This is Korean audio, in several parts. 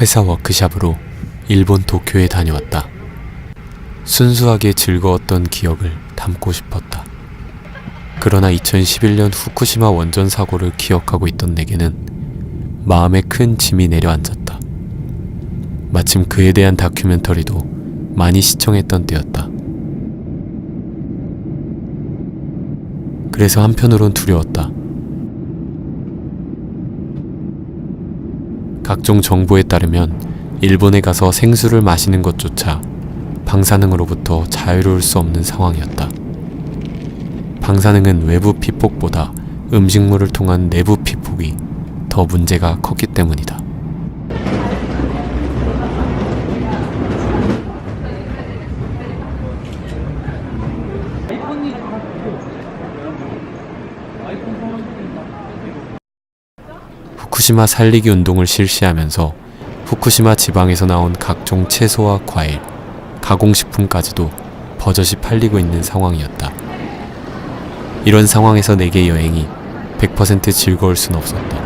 회사 워크샵으로 일본 도쿄에 다녀왔다. 순수하게 즐거웠던 기억을 담고 싶었다. 그러나 2011년 후쿠시마 원전 사고를 기억하고 있던 내게는 마음에 큰 짐이 내려앉았다. 마침 그에 대한 다큐멘터리도 많이 시청했던 때였다. 그래서 한편으론 두려웠다. 각종 정보에 따르면 일본에 가서 생수를 마시는 것조차 방사능으로부터 자유로울 수 없는 상황이었다. 방사능은 외부 피폭보다 음식물을 통한 내부 피폭이 더 문제가 컸기 때문이다. 후쿠시마 살리기 운동을 실시하면서 후쿠시마 지방에서 나온 각종 채소와 과일, 가공식품까지도 버젓이 팔리고 있는 상황이었다. 이런 상황에서 내게 여행이 100% 즐거울 순 없었다.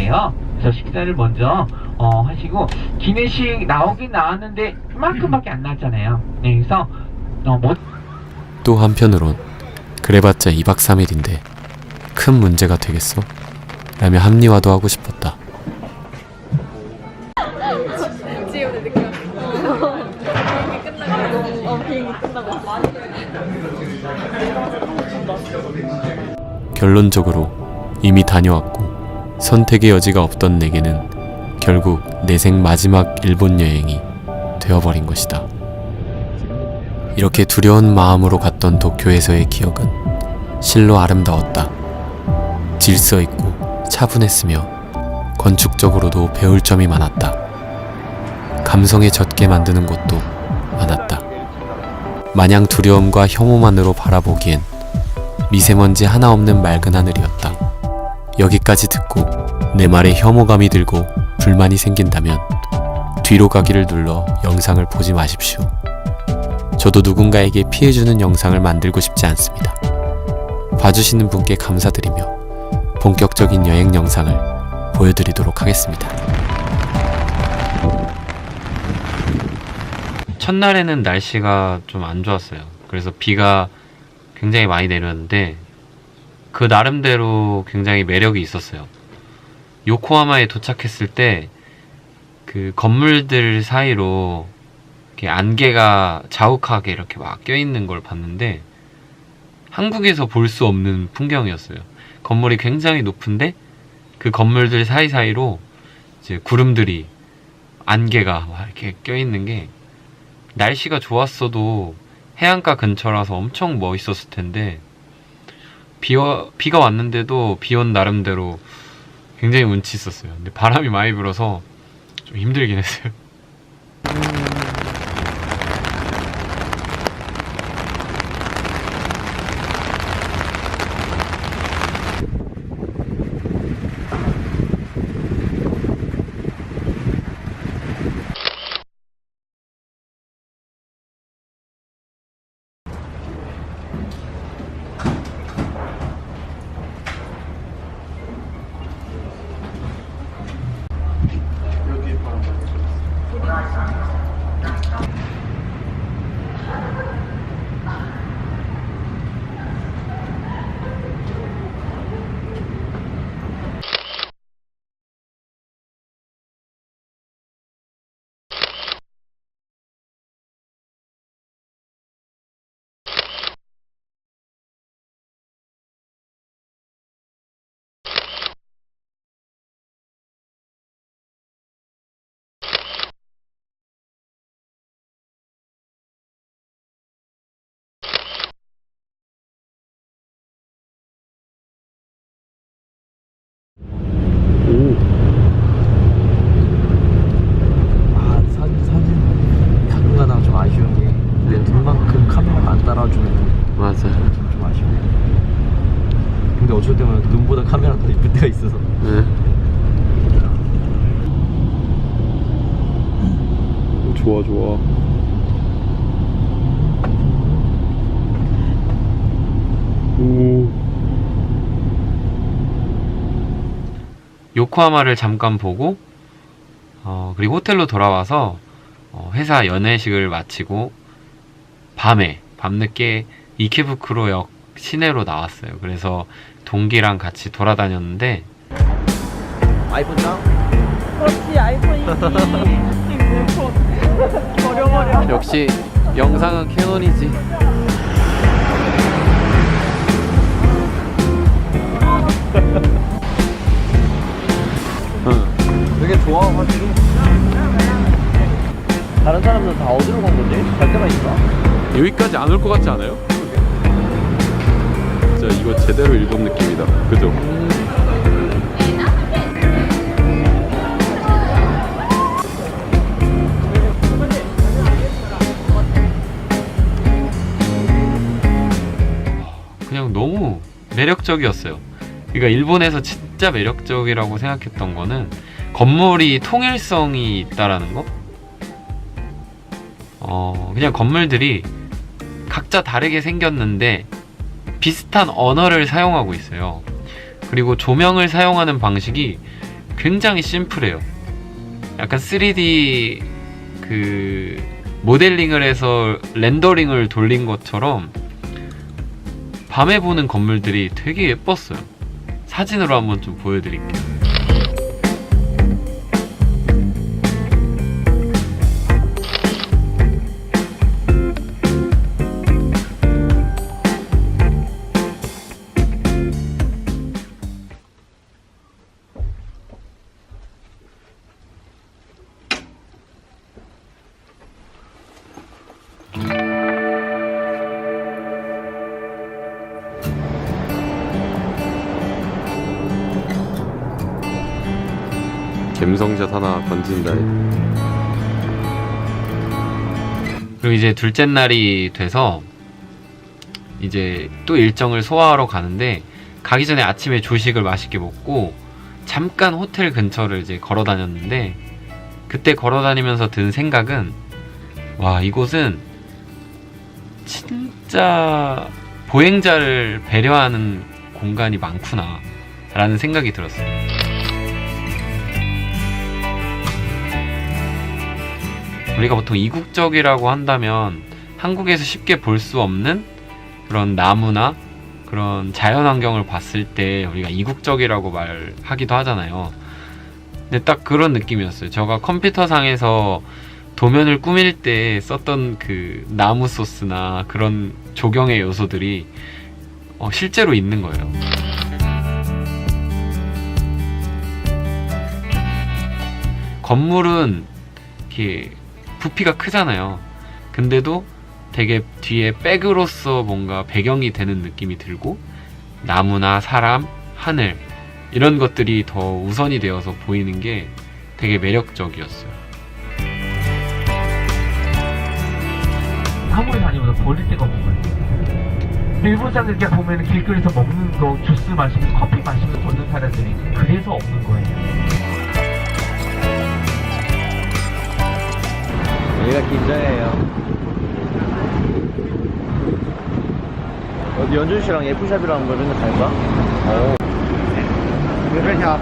예요. 그래서 식사를 먼저 어, 하시고 기내식 나오긴 나왔는데 이만큼밖에 안 나왔잖아요. 네, 그래서 어, 뭐 또 한편으론 그래봤자 2박 3일인데 큰 문제가 되겠어? 라며 합리화도 하고 싶었다. 결론적으로 이미 다녀왔고 선택의 여지가 없던 내게는 결국 내 생 마지막 일본 여행이 되어버린 것이다. 이렇게 두려운 마음으로 갔던 도쿄에서의 기억은 실로 아름다웠다. 질서 있고 차분했으며 건축적으로도 배울 점이 많았다. 감성에 젖게 만드는 곳도 많았다. 마냥 두려움과 혐오만으로 바라보기엔 미세먼지 하나 없는 맑은 하늘이었다. 여기까지 듣고 내 말에 혐오감이 들고 불만이 생긴다면 뒤로 가기를 눌러 영상을 보지 마십시오. 저도 누군가에게 피해주는 영상을 만들고 싶지 않습니다. 봐주시는 분께 감사드리며 본격적인 여행 영상을 보여드리도록 하겠습니다. 첫날에는 날씨가 좀 안 좋았어요. 그래서 비가 굉장히 많이 내렸는데 그 나름대로 굉장히 매력이 있었어요. 요코하마에 도착했을 때 그 건물들 사이로 이렇게 안개가 자욱하게 이렇게 막 껴있는 걸 봤는데 한국에서 볼 수 없는 풍경이었어요. 건물이 굉장히 높은데 그 건물들 사이사이로 이제 구름들이 안개가 막 이렇게 껴있는 게 날씨가 좋았어도 해안가 근처라서 엄청 멋있었을 텐데 비와, 비가 왔는데도 비온 나름대로 굉장히 운치 있었어요. 근데 바람이 많이 불어서 좀 힘들긴 했어요. 요코하마를 잠깐 보고 어, 그리고 호텔로 돌아와서 어, 회사 연회식을 마치고 밤에 밤늦게 이케부쿠로역 시내로 나왔어요. 그래서 동기랑 같이 돌아다녔는데 아이폰 짱? 그렇지 아이폰이 버려버려 역시 영상은 캐논이지. 되게 좋아 확실히 다른 사람들은 다 어디로 간 거지? 갈 데가 있나? 여기까지 안 올 것 같지 않아요? 진짜 이거 제대로 일본 느낌이다 그죠? 그냥 너무 매력적이었어요. 그러니까 일본에서 진짜 매력적이라고 생각했던 거는 건물이 통일성이 있다라는 거. 어, 그냥 건물들이 각자 다르게 생겼는데 비슷한 언어를 사용하고 있어요. 그리고 조명을 사용하는 방식이 굉장히 심플해요. 약간 3D 그 모델링을 해서 렌더링을 돌린 것처럼 밤에 보는 건물들이 되게 예뻤어요. 사진으로 한번 좀 보여드릴게요. 갬성샷 하나 던진다 그리고 이제 둘째 날이 돼서 이제 또 일정을 소화하러 가는데 가기 전에 아침에 조식을 맛있게 먹고 잠깐 호텔 근처를 이제 걸어 다녔는데 그때 걸어 다니면서 든 생각은 와 이곳은 진짜 보행자를 배려하는 공간이 많구나 라는 생각이 들었어요. 우리가 보통 이국적이라고 한다면 한국에서 쉽게 볼 수 없는 그런 나무나 그런 자연 환경을 봤을 때 우리가 이국적이라고 말하기도 하잖아요. 근데 딱 그런 느낌이었어요. 제가 컴퓨터상에서 도면을 꾸밀 때 썼던 그 나무 소스나 그런 조경의 요소들이 어, 실제로 있는 거예요. 건물은 이렇게 부피가 크잖아요. 근데도 되게 뒤에 백으로서 뭔가 배경이 되는 느낌이 들고 나무나 사람, 하늘 이런 것들이 더 우선이 되어서 보이는 게 되게 매력적이었어요. 아무리 다니면서 버릴 데가 거예요. 일본 사람들 보면 길거리에서 먹는 거, 주스 마시고 커피 마시면서 걷는 사람들이 그래서 없는 거예요. 여기가 긴장해요 어디 연준 씨랑 예쁘샵이랑 뭐 맨날 갈까? 오. 예쁘샵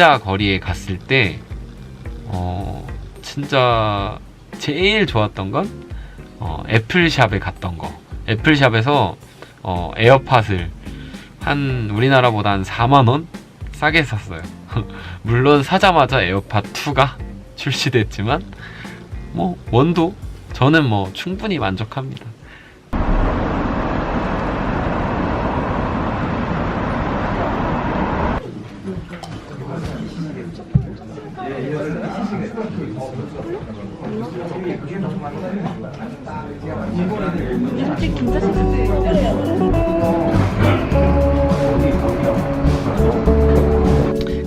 혼자 거리에 갔을 때 어, 진짜 제일 좋았던 건 어, 애플샵에 갔던 거. 애플샵에서 어, 에어팟을 한 우리나라보다 한 4만 원 싸게 샀어요. 물론 사자마자 에어팟 2가 출시됐지만 뭐 원도 저는 뭐 충분히 만족합니다.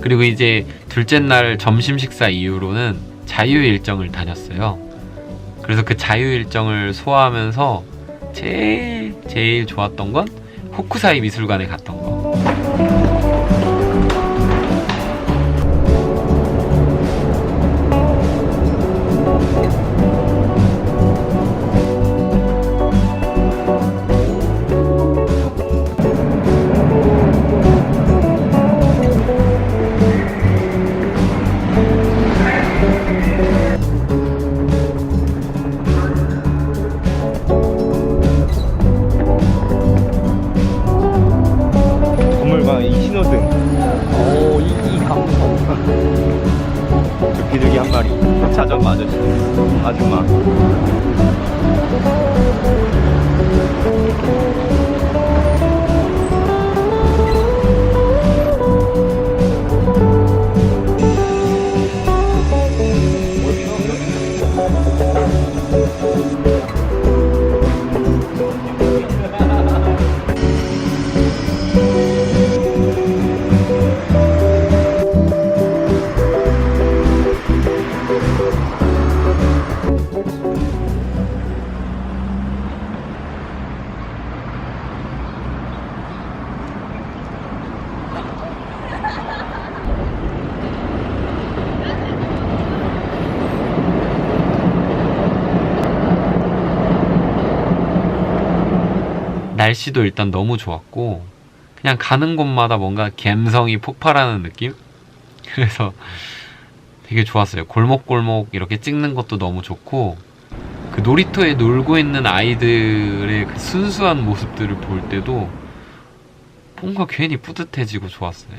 그리고 이제 둘째 날 점심 식사 이후로는 자유 일정을 다녔어요. 그래서 그 자유 일정을 소화하면서 제일 제일 좋았던 건 호쿠사이 미술관에 갔던 거. 날씨도 일단 너무 좋았고 그냥 가는 곳마다 뭔가 감성이 폭발하는 느낌? 그래서 되게 좋았어요. 골목골목 이렇게 찍는 것도 너무 좋고 그 놀이터에 놀고 있는 아이들의 그 순수한 모습들을 볼 때도 뭔가 괜히 뿌듯해지고 좋았어요.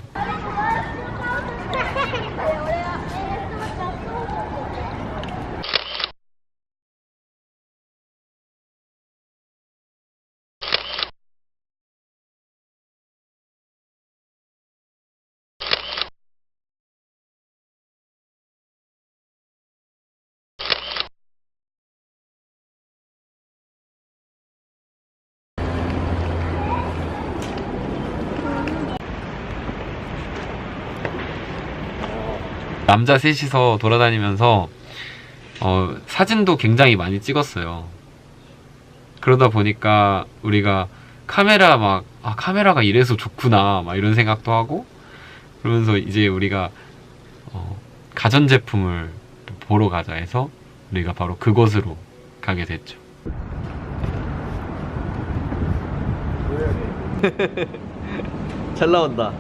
남자 셋이서 돌아다니면서 어, 사진도 굉장히 많이 찍었어요. 그러다 보니까 우리가 카메라 막, 아, 카메라가 이래서 좋구나, 막 이런 생각도 하고, 그러면서 이제 우리가, 어, 가전제품을 보러 가자 해서 우리가 바로 그곳으로 가게 됐죠. 잘 나온다.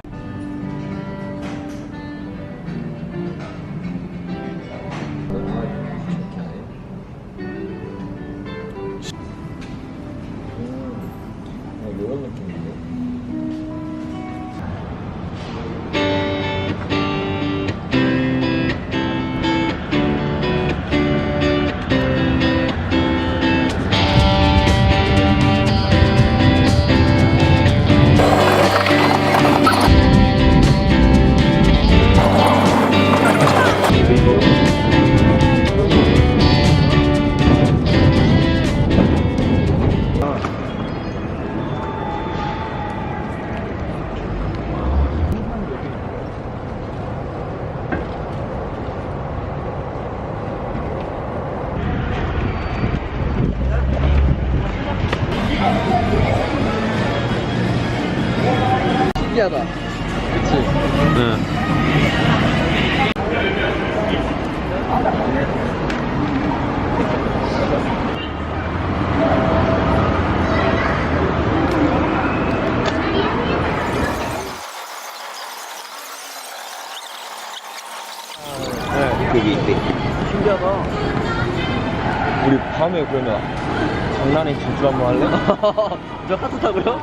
장난의 진출 한번 할래? 저 카트 타고요?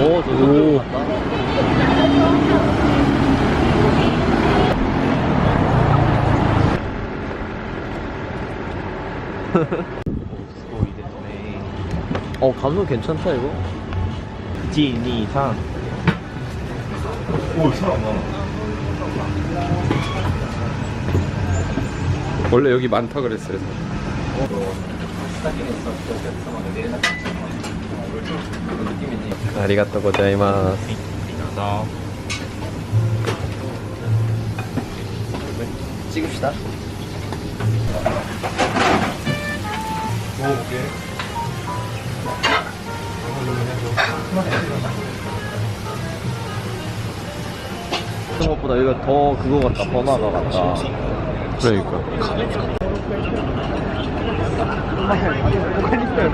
오, 저 갔다. 어, 감성 괜찮다, 이거. 진이상. 오, 사람 많아. 원래 여기 많다 그랬어요. 아리가또 고자이마스. 찍읍시다. 생각보다 이거 더 그거 같다 번화가 같다 그러니까. 他に来たよ。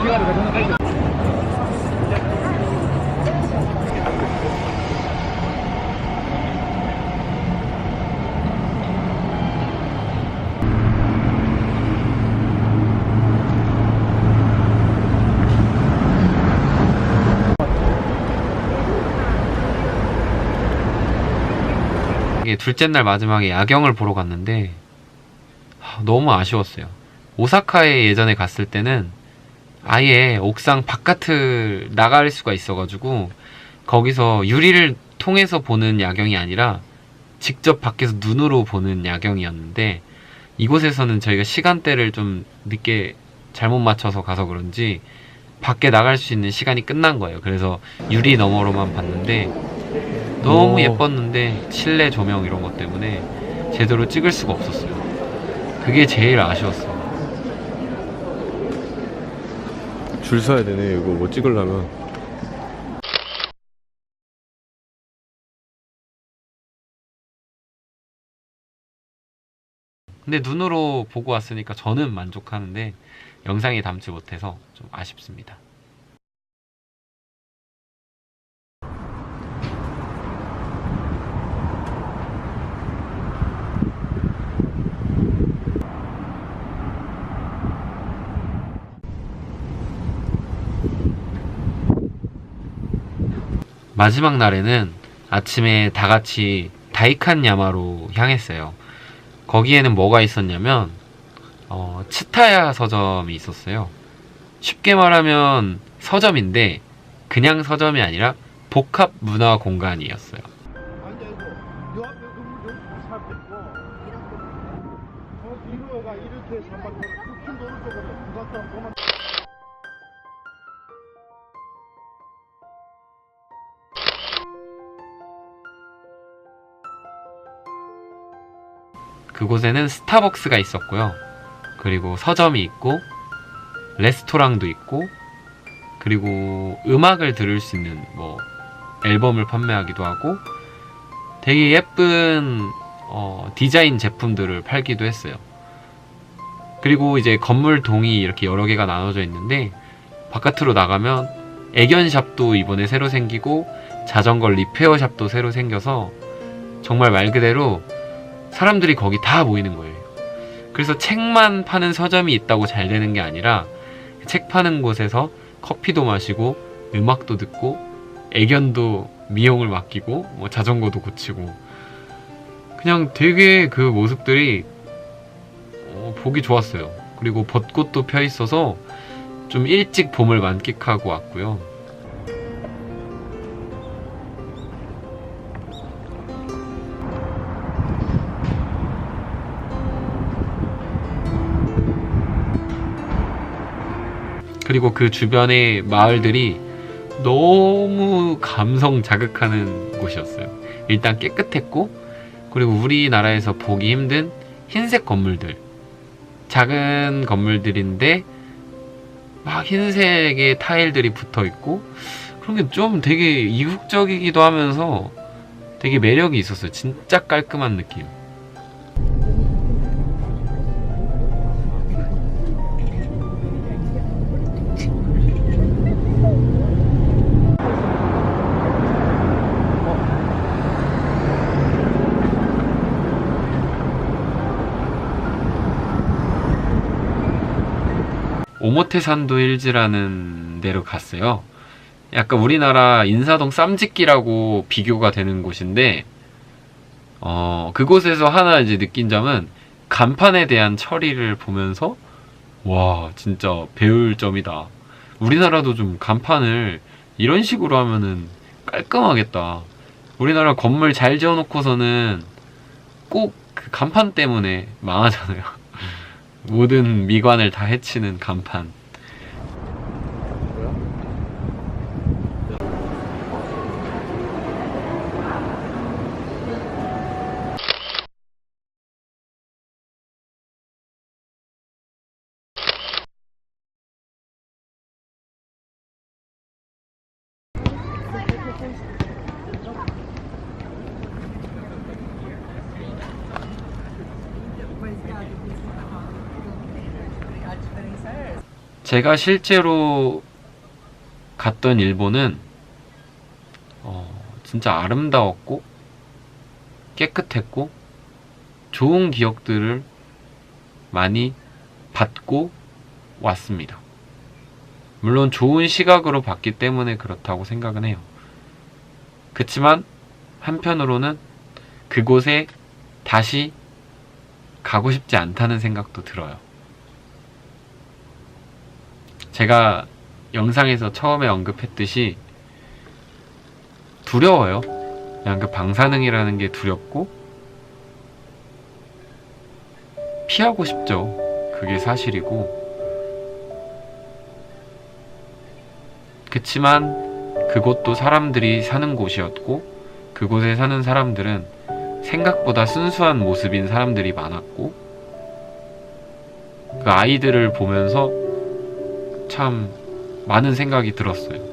QR がどんな書いてる 이게 둘째 날 마지막에 야경을 보러 갔는데 하, 너무 아쉬웠어요. 오사카에 예전에 갔을 때는 아예 옥상 바깥을 나갈 수가 있어가지고 거기서 유리를 통해서 보는 야경이 아니라 직접 밖에서 눈으로 보는 야경이었는데 이곳에서는 저희가 시간대를 좀 늦게 잘못 맞춰서 가서 그런지 밖에 나갈 수 있는 시간이 끝난 거예요. 그래서 유리 너머로만 봤는데 너무 오. 예뻤는데 실내 조명 이런 것 때문에 제대로 찍을 수가 없었어요. 그게 제일 아쉬웠어요. 줄 서야 되네, 이거 뭐 찍으려면. 근데 눈으로 보고 왔으니까 저는 만족하는데 영상에 담지 못해서 좀 아쉽습니다. 마지막 날에는 아침에 다 같이 다이칸 야마로 향했어요. 거기에는 뭐가 있었냐면 어, 치타야 서점이 있었어요. 쉽게 말하면 서점인데 그냥 서점이 아니라 복합 문화 공간이었어요. 그곳에는 스타벅스가 있었고요. 그리고 서점이 있고 레스토랑도 있고 그리고 음악을 들을 수 있는 뭐 앨범을 판매하기도 하고 되게 예쁜 어, 디자인 제품들을 팔기도 했어요. 그리고 이제 건물 동이 이렇게 여러 개가 나눠져 있는데 바깥으로 나가면 애견샵도 이번에 새로 생기고 자전거 리페어샵도 새로 생겨서 정말 말 그대로 사람들이 거기 다 모이는 거예요. 그래서 책만 파는 서점이 있다고 잘 되는 게 아니라 책 파는 곳에서 커피도 마시고 음악도 듣고 애견도 미용을 맡기고 뭐 자전거도 고치고 그냥 되게 그 모습들이 어, 보기 좋았어요. 그리고 벚꽃도 펴 있어서 좀 일찍 봄을 만끽하고 왔고요. 그리고 그 주변의 마을들이 너무 감성 자극하는 곳이었어요. 일단 깨끗했고, 그리고 우리나라에서 보기 힘든 흰색 건물들. 작은 건물들인데, 막 흰색의 타일들이 붙어 있고, 그런 게 좀 되게 이국적이기도 하면서 되게 매력이 있었어요. 진짜 깔끔한 느낌. 表参도 일지라는 데로 갔어요. 약간 우리나라 인사동 쌈짓기라고 비교가 되는 곳인데, 어, 그곳에서 하나 이제 느낀 점은 간판에 대한 처리를 보면서, 와, 진짜 배울 점이다. 우리나라도 좀 간판을 이런 식으로 하면은 깔끔하겠다. 우리나라 건물 잘 지어놓고서는 꼭 그 간판 때문에 망하잖아요. 모든 미관을 다 해치는 간판. 제가 실제로 갔던 일본은 어, 진짜 아름다웠고 깨끗했고 좋은 기억들을 많이 받고 왔습니다. 물론 좋은 시각으로 봤기 때문에 그렇다고 생각은 해요. 그렇지만 한편으로는 그곳에 다시 가고 싶지 않다는 생각도 들어요. 제가 영상에서 처음에 언급했듯이 두려워요. 그냥 그 방사능이라는 게 두렵고 피하고 싶죠. 그게 사실이고. 그치만 그곳도 사람들이 사는 곳이었고 그곳에 사는 사람들은 생각보다 순수한 모습인 사람들이 많았고 그 아이들을 보면서 참 많은 생각이 들었어요.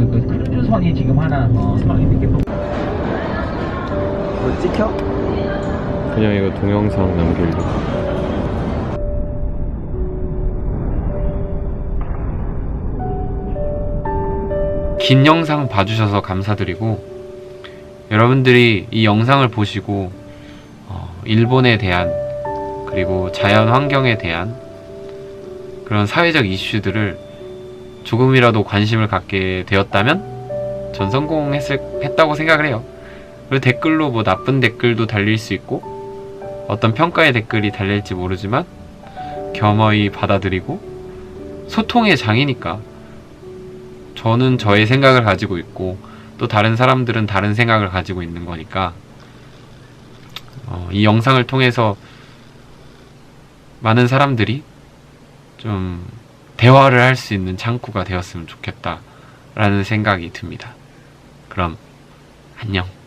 보이고 있고 크루즈선이 지금 하나 어, 서 있는 게 보이고 뭐 찍혀? 그냥 이거 동영상 남기려고. 긴 영상 봐주셔서 감사드리고 여러분들이 이 영상을 보시고 어, 일본에 대한 그리고 자연 환경에 대한 그런 사회적 이슈들을 조금이라도 관심을 갖게 되었다면 전 성공했다고 생각을 해요. 그리고 댓글로 뭐 나쁜 댓글도 달릴 수 있고 어떤 평가의 댓글이 달릴지 모르지만 겸허히 받아들이고 소통의 장이니까 저는 저의 생각을 가지고 있고 또 다른 사람들은 다른 생각을 가지고 있는 거니까 어, 이 영상을 통해서 많은 사람들이 좀 대화를 할 수 있는 창구가 되었으면 좋겠다라는 생각이 듭니다. 그럼 안녕.